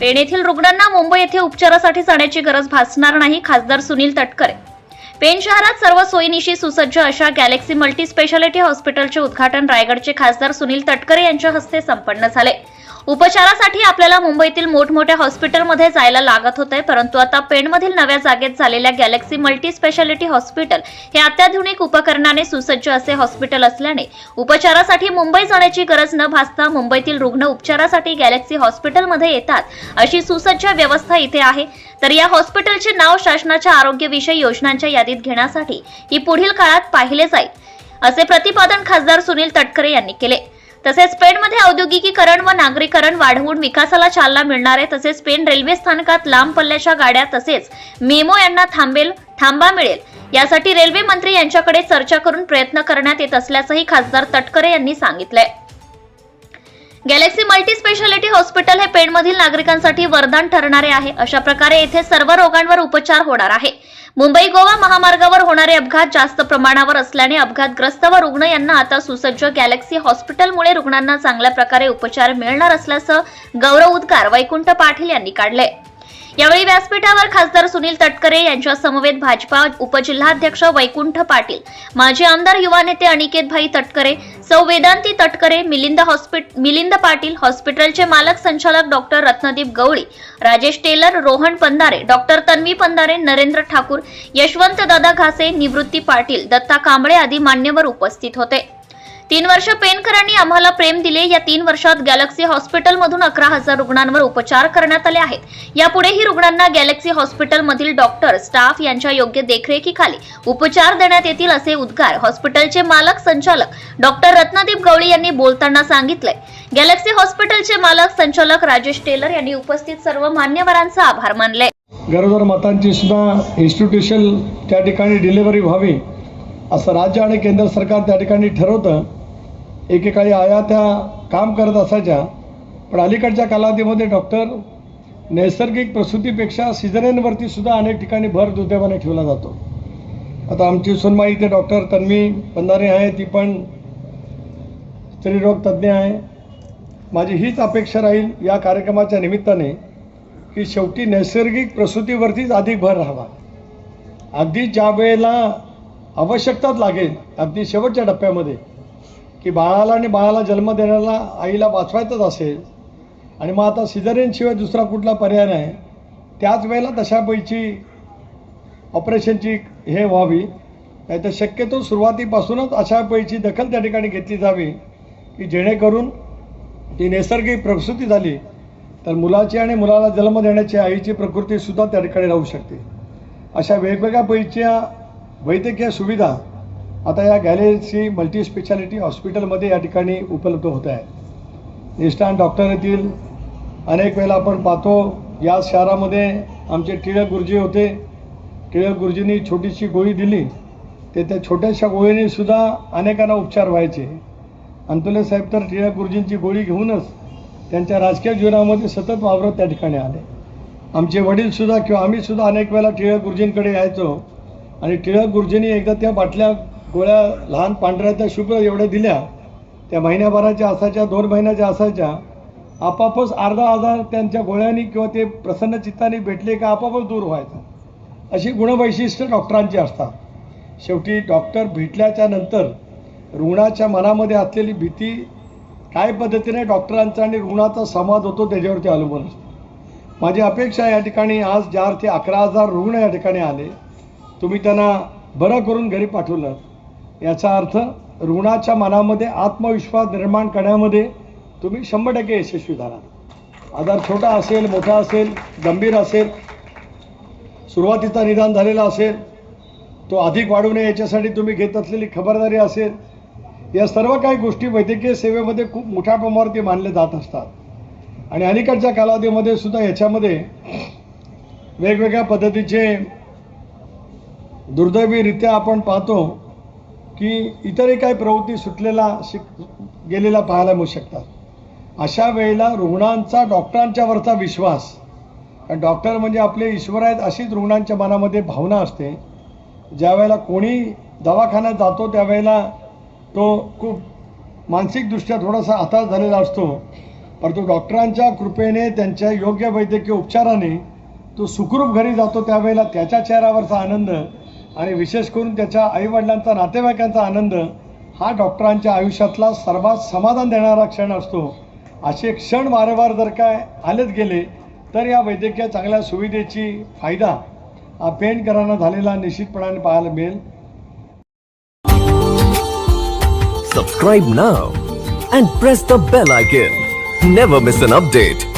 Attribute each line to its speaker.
Speaker 1: पेण येथील रुग्णांना मुंबई येथे उपचारासाठी जाण्याची गरज भासणार नाही खासदार सुनील तटकरे. पेण शहरात सर्व सोयीनिशी सुसज्ज अशा गॅलेक्सी मल्टी स्पेशालिटी हॉस्पिटलचे उद्घाटन रायगडचे खासदार सुनील तटकरे यांच्या हस्ते संपन्न झाले. उपचारासाठी आपल्याला मुंबईतील मोठमोठ्या हॉस्पिटलमध्ये जायला लागत होते परंतु आता पेणमधील नव्या जागेत झालेल्या गॅलेक्सी मल्टी स्पेशालिटी हॉस्पिटल हे अत्याधुनिक उपकरणाने सुसज्ज असे हॉस्पिटल असल्याने उपचारासाठी मुंबई जाण्याची गरज न भासता मुंबईतील रुग्ण उपचारासाठी गॅलेक्सी हॉस्पिटलमध्ये येतात अशी सुसज्ज व्यवस्था इथे आहे. तर या हॉस्पिटलचे नाव शासनाच्या आरोग्यविषयी योजनांच्या यादीत घेण्यासाठी ही पुढील काळात पाहिले जाईल असे प्रतिपादन खासदार सुनील तटकरे यांनी केले. तसेच पेणमध्ये औद्योगिकीकरण व नागरीकरण वाढवून विकासाला चालना मिळणार आहे. तसेच पेण रेल्वे स्थानकात लांब पल्ल्याच्या गाड्या तसेच मेमो यांना थांबेल थांबा मिळेल. यासाठी रेल्वे मंत्री यांच्याकडे चर्चा करून प्रयत्न करण्यात येत असल्याचंही खासदार तटकरे यांनी सांगितलंय. गॅलेक्सी मल्टी स्पेशालिटी हॉस्पिटल हे पेणमधील नागरिकांसाठी वरदान ठरणारे आहे. अशा प्रकारे येथे सर्व रोगांवर उपचार होणार आहे. मुंबई गोवा महामार्गावर होणारे अपघात जास्त प्रमाणावर असल्याने अपघातग्रस्त व रुग्ण यांना आता सुसज्ज गॅलेक्सी हॉस्पिटलमुळे रुग्णांना चांगल्या प्रकारे उपचार मिळणार असल्याचं गौरव उद्गार वैकुंठ पाटील यांनी काढले यावेळी व्यासपीठावर खासदार सुनील तटकरे यांच्या समवेत भाजपा उपजिल्हाध्यक्ष वैकुंठ पाटील माजी आमदार युवा नेते अनिकेत भाई तटकरे सौ वेदांती तटकरे मिलिंद हॉस्पिट मिलिंद पाटील हॉस्पिटलचे मालक संचालक doctor Ratnadeep Gawali Rajesh Taylor Rohan Pandhare doctor Tanvi Pandhare Narendra Thakur Yashwant Dada Ghase Nivrutti Patil Datta Kamble आदी मान्यवर उपस्थित होते. तीन वर्ष पेनकरांनी आम्हाला प्रेम दिले. या तीन वर्षात गॅलेक्सी हॉस्पिटलमधून अकरा हजार रुग्णांवर उपचार करण्यात आले आहेत. यापुढेही रुग्णांना गॅलेक्सी हॉस्पिटलमधील डॉक्टर स्टाफ यांच्या योग्य देखरेखीखाली उपचार देण्यात येतील असे उद्गार हॉस्पिटलचे मालक संचालक डॉक्टर रत्नदीप गवळी यांनी बोलताना सांगितलंय. गॅलेक्सी हॉस्पिटलचे मालक संचालक राजेश टेलर यांनी उपस्थित सर्व मान्यवरांचा आभार मानले.
Speaker 2: गरोदर मातांची सुद्धा इन्स्टिट्यूशन त्या ठिकाणी डिलिव्हरी व्हावी असं राज्य आणि केंद्र सरकार त्या ठिकाणी ठरवतं. एकेकाळी आया त्या काम करत असायच्या पण अलीकडच्या कालावधीमध्ये डॉक्टर नैसर्गिक प्रसूतीपेक्षा सिझरेनवरती सुद्धा अनेक ठिकाणी भर दुर्दैवाने ठेवला जातो. आता आमची सुनमाई ते डॉक्टर तन्वी पंधारे आहे ती पण स्त्रीरोग तज्ज्ञ आहे. माझी हीच अपेक्षा राहील या कार्यक्रमाच्या निमित्ताने की शेवटी नैसर्गिक प्रसूतीवरतीच अधिक भर राहावा. अगदी ज्या वेळेला आवश्यकताच लागेल अगदी शेवटच्या टप्प्यामध्ये की बाळाला आणि बाळाला जन्म देण्याला आईला वाचवायचंच असेल आणि मग आता सिझरेनशिवाय दुसरा कुठला पर्याय नाही त्याच वेळेला तशापैकी ऑपरेशनची हे व्हावी. नाही तर शक्यतो सुरुवातीपासूनच अशा पैकी दखल त्या ठिकाणी घेतली जावी की जेणेकरून ती नैसर्गिक प्रसूती झाली तर मुलाची आणि मुलाला जन्म देण्याची आईची प्रकृतीसुद्धा त्या ठिकाणी राहू शकते. अशा वेगवेगळ्या पैकीच्या वैद्यकीय सुविधा आता या गॅलेक्सी मल्टी स्पेशालिटी हॉस्पिटलमध्ये या ठिकाणी उपलब्ध होत आहे. निष्ठान डॉक्टर येथील अनेक वेळेला आपण पाहतो या शहरामध्ये आमचे टिळक गुरुजी होते. टिळक गुरुजींनी छोटीशी गोळी दिली. ते त्या छोट्याशा गोळीनेसुद्धा अनेकांना उपचार व्हायचे. अंतुले साहेब तर टिळक गुरुजींची गोळी घेऊनच त्यांच्या राजकीय जीवनामध्ये सतत वावरत त्या ठिकाणी आले. आमचे वडीलसुद्धा किंवा आम्हीसुद्धा अनेक वेळेला टिळक गुरुजींकडे यायचो. आणि टिळक गुरुजींनी एकदा त्या बाटल्या गोळ्या लहान पांढऱ्या त्या शुभ्र एवढ्या दिल्या त्या महिन्याभराच्या असायच्या दोन महिन्याच्या असायच्या. आपापच अर्धा हजार त्यांच्या गोळ्यांनी किंवा ते प्रसन्न चित्ताने भेटले का आपापच दूर व्हायचं. अशी गुणवैशिष्ट्य डॉक्टरांची असतात. शेवटी डॉक्टर भेटल्याच्या नंतर रुग्णाच्या मनामध्ये असलेली भीती काय पद्धतीने डॉक्टरांचा आणि रुग्णाचा संवाद होतो त्याच्यावरती अवलंबून असतो. माझी अपेक्षा या ठिकाणी आज ज्या अर्थी अकरा हजार रुग्ण या ठिकाणी आले तुम्ही त्यांना बरं करून घरी पाठवलं. याचा अर्थ रुग्णाच्या मनामध्ये आत्मविश्वास निर्माण करण्यामध्ये तुम्ही शंभर टक्के यशस्वी झाला आजार छोटा असेल मोठा असेल गंभीर असेल सुरुवातीचा निदान झालेला असेल तो अधिक वाढू नये याच्यासाठी तुम्ही घेत असलेली खबरदारी असेल या सर्व काही गोष्टी वैद्यकीय सेवेमध्ये खूप मोठ्या प्रमाणावरती मानले जात असतात. आणि अलीकडच्या कालावधीमध्ये सुद्धा याच्यामध्ये वेगवेगळ्या पद्धतीचे दुर्दैवीरित्या आपण पाहतो की इतरही काही प्रवृत्ती सुटलेला शिक गेलेला पाहायला मिळू शकतात. अशा वेळेला रुग्णांचा डॉक्टरांच्यावरचा विश्वास कारण डॉक्टर म्हणजे आपले ईश्वर आहेत अशीच रुग्णांच्या मनामध्ये भावना असते. ज्यावेळेला कोणी दवाखान्यात जातो त्यावेळेला तो खूप मानसिकदृष्ट्या थोडासा हताश झालेला असतो. परंतु डॉक्टरांच्या कृपेने त्यांच्या योग्य वैद्यकीय उपचाराने तो सुखरूप घरी जातो त्यावेळेला त्याच्या चेहऱ्यावरचा आनंद आणि विशेष करून त्याच्या आईवडिलांचा नातेवाईकांचा आनंद हा डॉक्टरांच्या आयुष्यातला सर्वात समाधान देणारा क्षण असतो. असे क्षण वारंवार जर काय आलेच गेले तर या वैद्यकीय चांगल्या सुविधेची फायदा हा झालेला निश्चितपणाने पाहायला मिळेल.
Speaker 3: Subscribe now and press the bell icon never miss an update